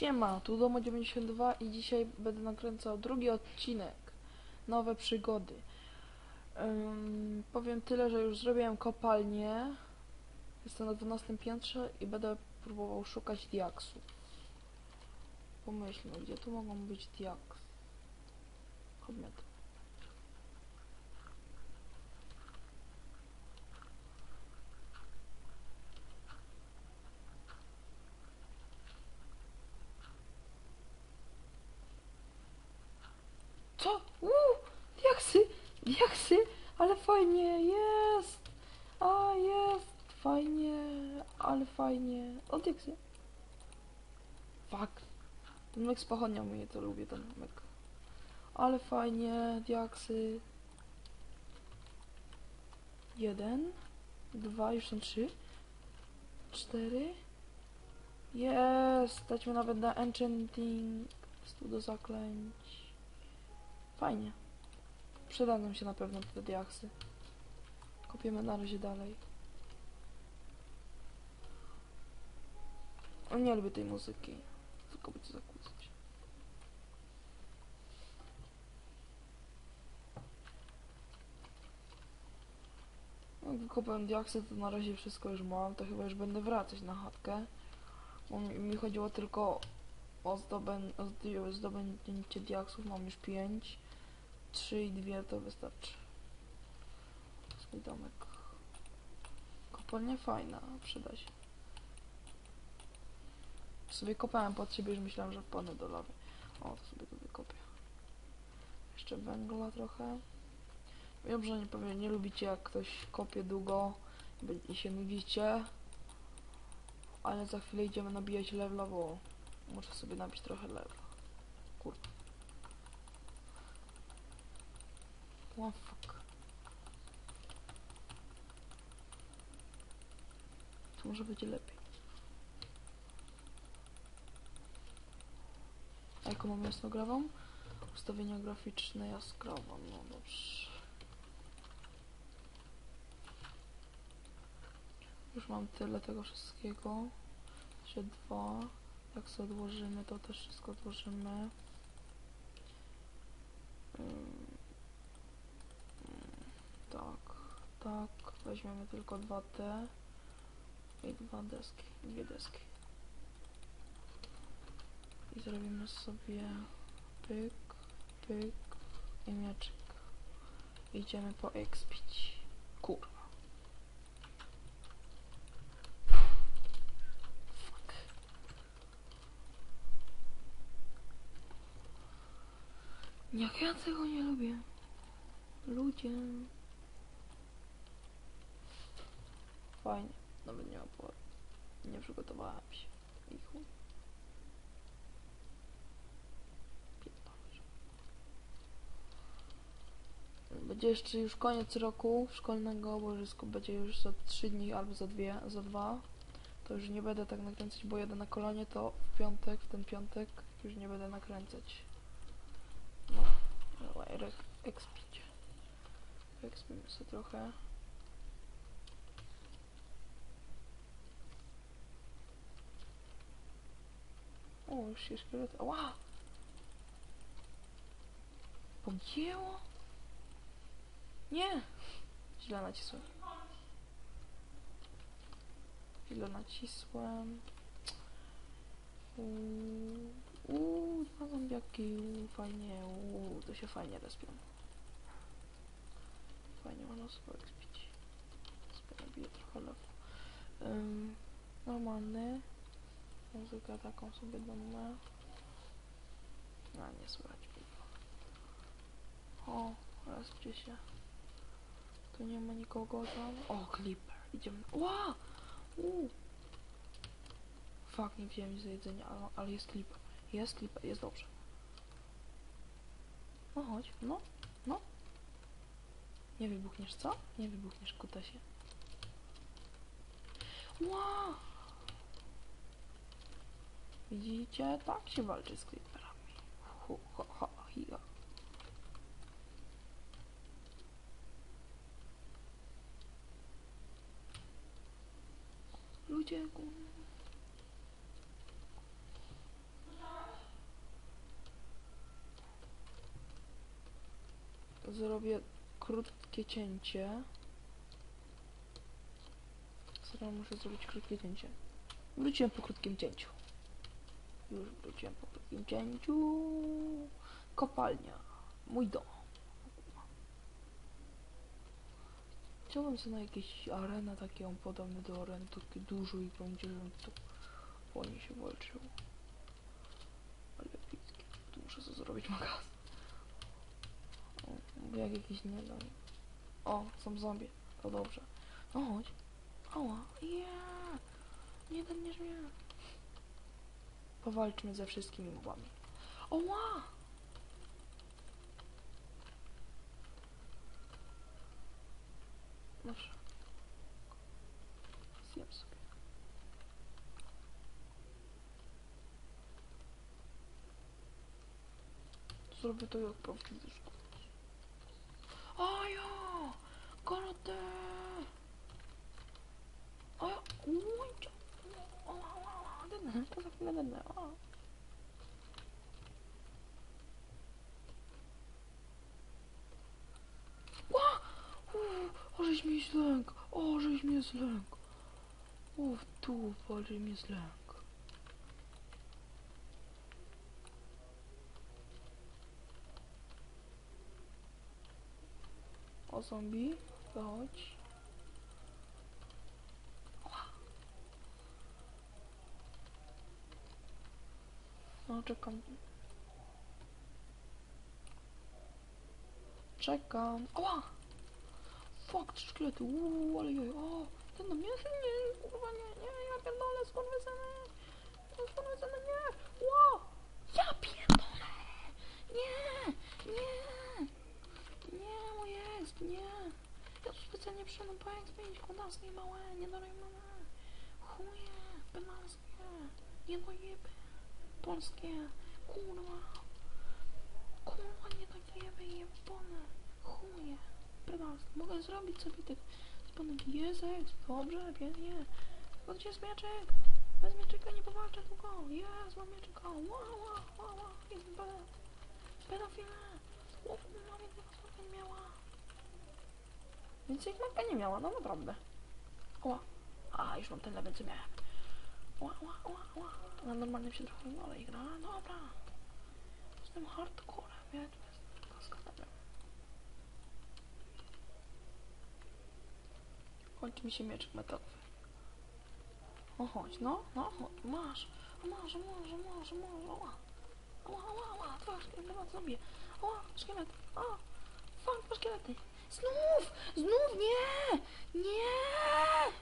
Siema, tu Domo 92 i dzisiaj będę nakręcał drugi odcinek. Nowe przygody. Ym, powiem tyle, że już zrobiłem kopalnię. Jestem na 12 piętrze i będę próbował szukać diaksów. Pomyślmy, gdzie tu mogą być diaks? Chodźmy Co? Uuu, diaksy, diaksy, ale fajnie, jest. A, jest, fajnie, ale fajnie. O, diaksy. Fuck. Ten myk z pochodnią mnie to lubię, ten myk. Ale fajnie, diaksy. Jeden, dwa, już są trzy, cztery. Jest, stać mi nawet na enchanting, do zaklęć. Fajnie. Przydadzą się na pewno te diaksy. Kopiemy na razie dalej. Nie lubię tej muzyki. Tylko to zakłócać. Jak wykopałem diaksy, to na razie wszystko już mam. To chyba już będę wracać na chatkę. Bo mi, mi chodziło tylko o, zdobę, o diaksów. Mam już pięć. Trzy i dwie to wystarczy. Swój domek. Kopalnia fajna, przyda się. Sobie kopałem pod siebie, że myślałem, że wpadnę do lawy. O, to sobie tu wykopię. Jeszcze węgla trochę. Wiem, że nie powiem, nie lubicie jak ktoś kopie długo i się nudzicie. Ale za chwilę idziemy nabijać levela, bo muszę sobie nabić trochę levela. Kurde. Tu może będzie lepiej. A jaką mam jasnograwą? Ustawienia graficzne jaskrawa, no dobrze. Już mam tyle tego wszystkiego. Jeszcze dwa. Jak sobie odłożymy, to też wszystko odłożymy. Ym, tak. Weźmiemy tylko dwa te i dwa deski, dwie deski. I zrobimy sobie pyk, pyk i mieczyk. Idziemy po expić. Kurwa. Fuck. Jak ja tego nie lubię. Ludzie. Fajnie. Nawet nie ma powodu. Nie przygotowałem się. I chuj. Będzie jeszcze już koniec roku szkolnego, bo już będzie już za 3 dni albo za dwie, za dwa. To już nie będę tak nakręcać, bo jadę na kolonie, to w piątek, w ten piątek już nie będę nakręcać. No, dawaj, expić. Expimy sobie trochę. O, już się szkielet. Ła! Pogięło? Nie! Źle nacisłem. Źle nacisłem. Uuu, dwa zombiaki, uuu, fajnie, uuu, to się fajnie respią. Fajnie można sobie ekspić. Sobie nabiję trochę lewo. Ym, normalny. Muzykę taką sobie damy. A nie słychać kurwa. O, respcie się. Tu nie ma nikogo tam. O, Clipper. Idziemy. Ła! Uuu. Fuck, nie wziąłem nic do jedzenia, ale, ale jest Clipper. Jest Clipper, jest dobrze. No chodź, no, no. Nie wybuchniesz, co? Nie wybuchniesz, kutasie. Ła! Widzicie? Tak się walczy z creeperami. Ho, ho, ho, hi, ho. Ludzie. Zrobię krótkie cięcie. Zaraz muszę zrobić krótkie cięcie. Wróciłem po krótkim cięciu. Już wróciłem po krótkim cięciu. Kopalnia. Mój dom. Chciałbym sobie na jakieś arena taką podobne do aren, takie dużo i będzie, żebym tu po niej się walczył. Ale epickie. Tu muszę sobie zrobić magazyn. O, jak jakiś nie da. O, są zombie. To dobrze. No chodź. Ała. Yeah. Nie daniesz mnie. Powalczmy ze wszystkimi mobami. Oła! Proszę. Zjem sobie. Zrobię to jak prawdziwy skór. Ajo! Karate! Ajo! Ujcia! O, o, o, o, denę, to za chwilę denę, o. O, żeś mnie zlęk! O, żeś mnie zlęk! O, w tu, ale mnie zlęk. O, zombie, chodź. Czekam. Czekam. Ała! Fuck, te szkielety, uuu, ale joj, o, ten na mnie, nie, kurwa, nie, nie, ja pierdolę, skurwysyny, skurwysyny, nie, ło, ja pierdolę, nie, nie, nie, mój jest, nie, ja tu specjalnie przyszedłem po zmienić kodaski małe, nie dalej małe, chuje, penalskie, nie dojeby, polskie, kurwa, kurwa, nie dojeby, jebane, chuje, pedalski. Mogę zrobić sobie tak z panem dobrze, pięknie. Tylko gdzie jest mieczek? Bez mieczyka nie powalczę długo. Jest, mam mieczyka. Ła, ła, ła, ła. Jest peda pedofile. O, mam jednego słowka nie miała. Więc jak mapka nie miała, no naprawdę. Ła. A, już mam level, co miałem. Ła, ła, ła, ła. Na normalnym się trochę dalej gra. Dobra. Jestem hardcorem, ja tu jestem kaskaderem. Kończy mi się mieczek metalowy. O, chodź, no, no, chodź, masz, masz, masz, masz, masz, ała, ała, ała, ała, dwa szkielety, zombie, ała, szkielet, a, fuck, dwa szkielety, znów, znów, nie, nie,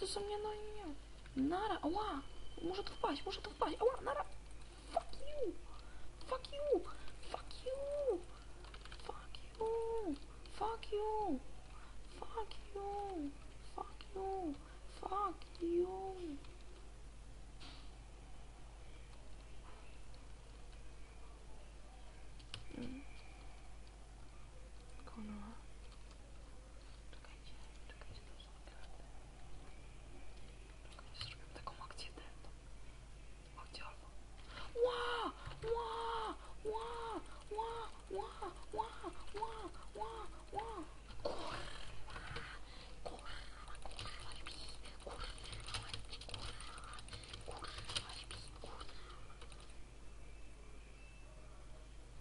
to są mnie no nie, nara, ała, muszę tu wpaść, muszę tu wpaść, ała, nara, fuck you, fuck you, fuck you, fuck you, fuck you. Fuck you! Fuck you! Fuck you!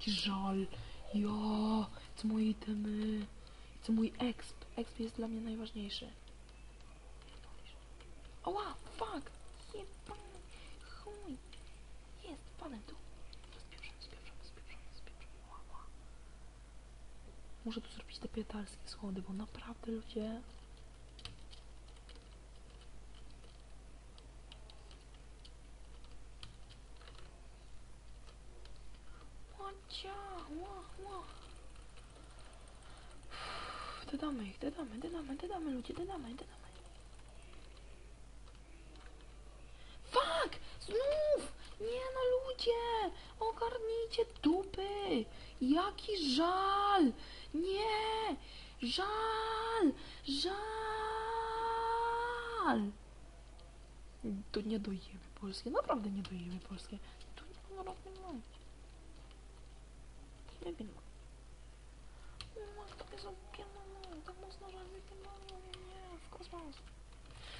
Jaki Żal, ja, co moje itemy, co mój exp, exp jest dla mnie najważniejszy. Oła, fuck, jebany, chuj, jest, panem tu. Spieprzamy, spieprzamy, spieprzamy, spieprzamy, ła, ła. Muszę tu zrobić te pietalskie schody, bo naprawdę ludzie Łacia, ła, ła. Dodamy ich, dodamy, dodamy, dodamy ludzie, dodamy, dodamy. Fuck! Znów! Nie no ludzie! Ogarnijcie dupy! Jaki żal! Nie! Żal! Żal! To nie dojemy polskie, naprawdę nie dojemy polskie. To nie rozwiązania. Nie wiem. Jezu, pierdolę, tak mocno, że wypierdolą mnie w kosmos.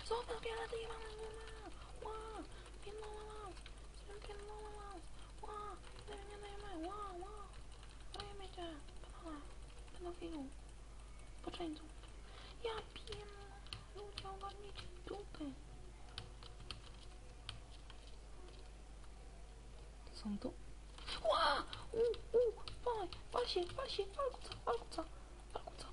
Zostaw wiele tej mamy, ma. Ła, pierdolę nas. Pierdolę nas. Ła, nie, nie dajemy, ła, ła. Dajemy cię, pedale, pedofilu, poczeńcu. Ja pierdolę, ludzie ogarnijcie dupy. Są tu? Ła! U, u, pal, pal się, pal się, palkuca, palkuca, palkuca.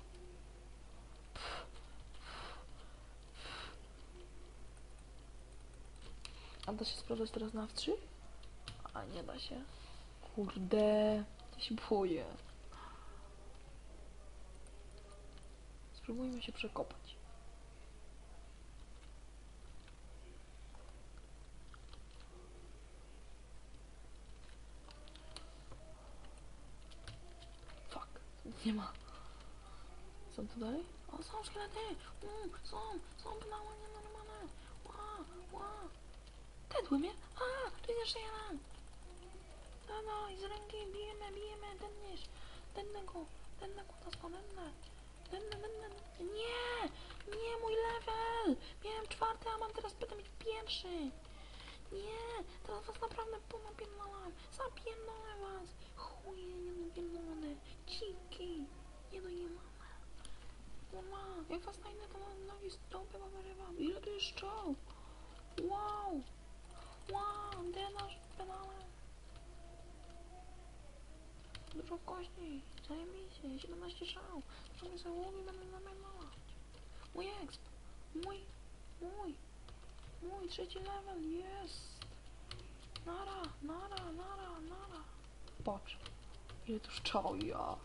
A da się sprawdzać teraz na w3? A nie da się. Kurde, ja się boję. Spróbujmy się przekopać. Fuck, nie ma. Są tu dalej? O, są szkielety! Mm, są, są pedały nienormalne! Ła, ła! Dedły mnie! A, tu jeszcze jeden! Dawaj, z ręki bijemy, bijemy, denniesz! Dennego, dennego, to spadenne! Denne, denne, nie! Nie, mój level! Miałem czwarty, a mam teraz będę mieć pierwszy! Nie! Teraz was naprawdę ponapierdolałem! Zapierdolę was! Chuje niedopierdolone! Ciki! Niedojemane! Mama, jak was znajdę, to mam nogi dupy powyrywam! Ile tu jest czoł? Wow! Denaż pedale! Dużo kości! Zajebiście! 17 szał! Sobie załogi będę zamianować! Mój exp! Mój! Mój! Mój trzeci level! Jest! Nara! Nara! Nara! Nara! Patrz! Ile tu szczał ja!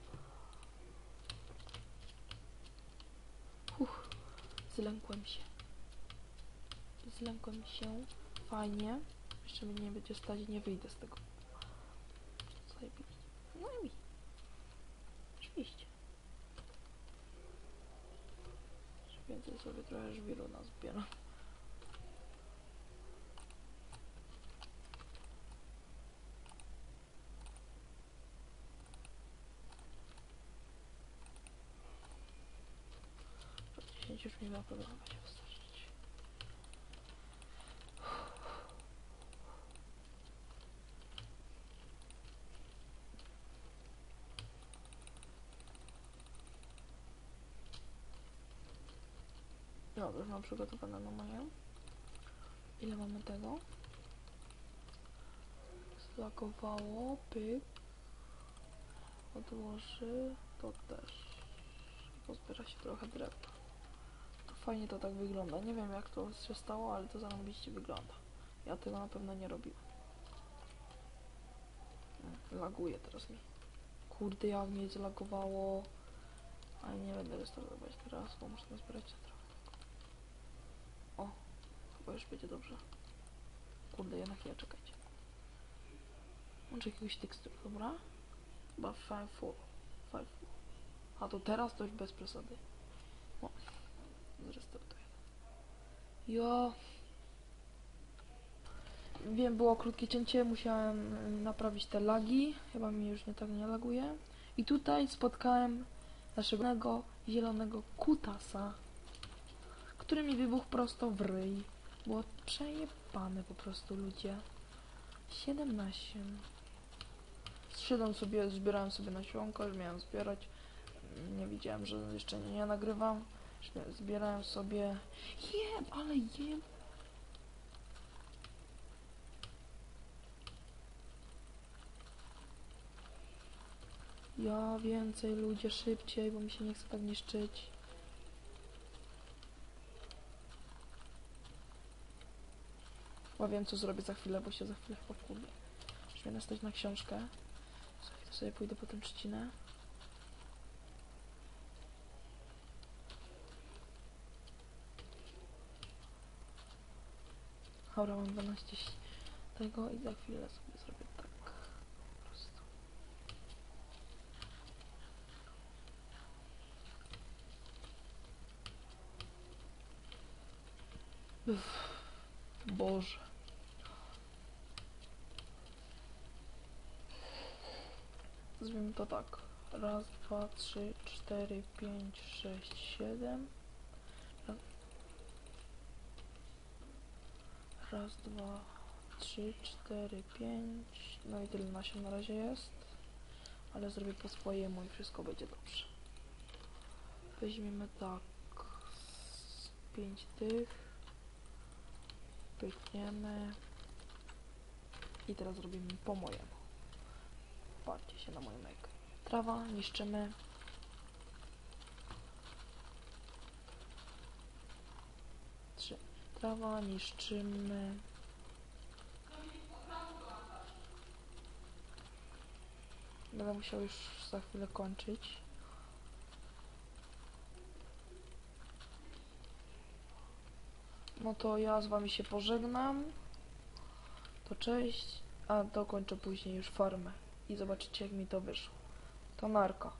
Uff, zlękłem się. Zlękłem się. Fajnie. Jeszcze mnie nie będzie stać i nie wyjdę z tego. Zajebiście. No i Oczywiście. Już Więcej sobie trochę żwiru nazbieram. Po 10 już mi ma problemu się wystarczyć. No, już mam przygotowane na moje. Ile mamy tego? Zlagowało, pyk. Odłoży, to też. Pozbiera się trochę drewna. To fajnie to tak wygląda. Nie wiem jak to się stało, ale to zarobiście wygląda. Ja tego na pewno nie robiłem. Mm, Laguje teraz mi. Kurde, jak mnie zlagowało. Ale nie będę restaurować teraz, bo muszę. O, chyba już będzie dobrze. Kurde, jednak ja czekajcie. Może jakiegoś tekstur, dobra? Chyba 5 full. 5 full. A to teraz to już bez przesady. O, zrestartuję. Jo. Wiem, było krótkie cięcie, musiałem naprawić te lagi. Chyba mi już nie tak nie laguje. I tutaj spotkałem naszego zielonego kutasa, który mi wybuchł prosto w ryj. Było przejebane po prostu ludzie. 17. Szedłem sobie, zbierałem sobie nasionko, już miałem zbierać. Nie widziałem, że jeszcze nie, nie nagrywam. Zbierałem sobie. Jeb, ale jeb. Ja więcej ludzie szybciej, bo mi się nie chce tak niszczyć. Bo wiem co zrobię za chwilę, bo się za chwilę chyba wkurwię. Już mnie stać na książkę. Słuchaj, to sobie pójdę potem trzcinę. Dobra, mam 12 ś- tego i za chwilę sobie zrobię tak. Po prostu. Uff, Boże. To tak. Raz, dwa, trzy, cztery, pięć, sześć, siedem. Raz, raz dwa, trzy, cztery, pięć. No i tyle nasion na razie jest. Ale zrobię po swojemu i wszystko będzie dobrze. Weźmiemy tak. Pięć tych. Pykniemy. I teraz robimy po mojemu. Patrzcie się na moją ekranie. Trawa, niszczymy. Trzy. Trawa, niszczymy. Będę musiał już za chwilę kończyć. No to ja z wami się pożegnam. To cześć. A dokończę później już farmę. I zobaczycie jak mi to wyszło. To narka.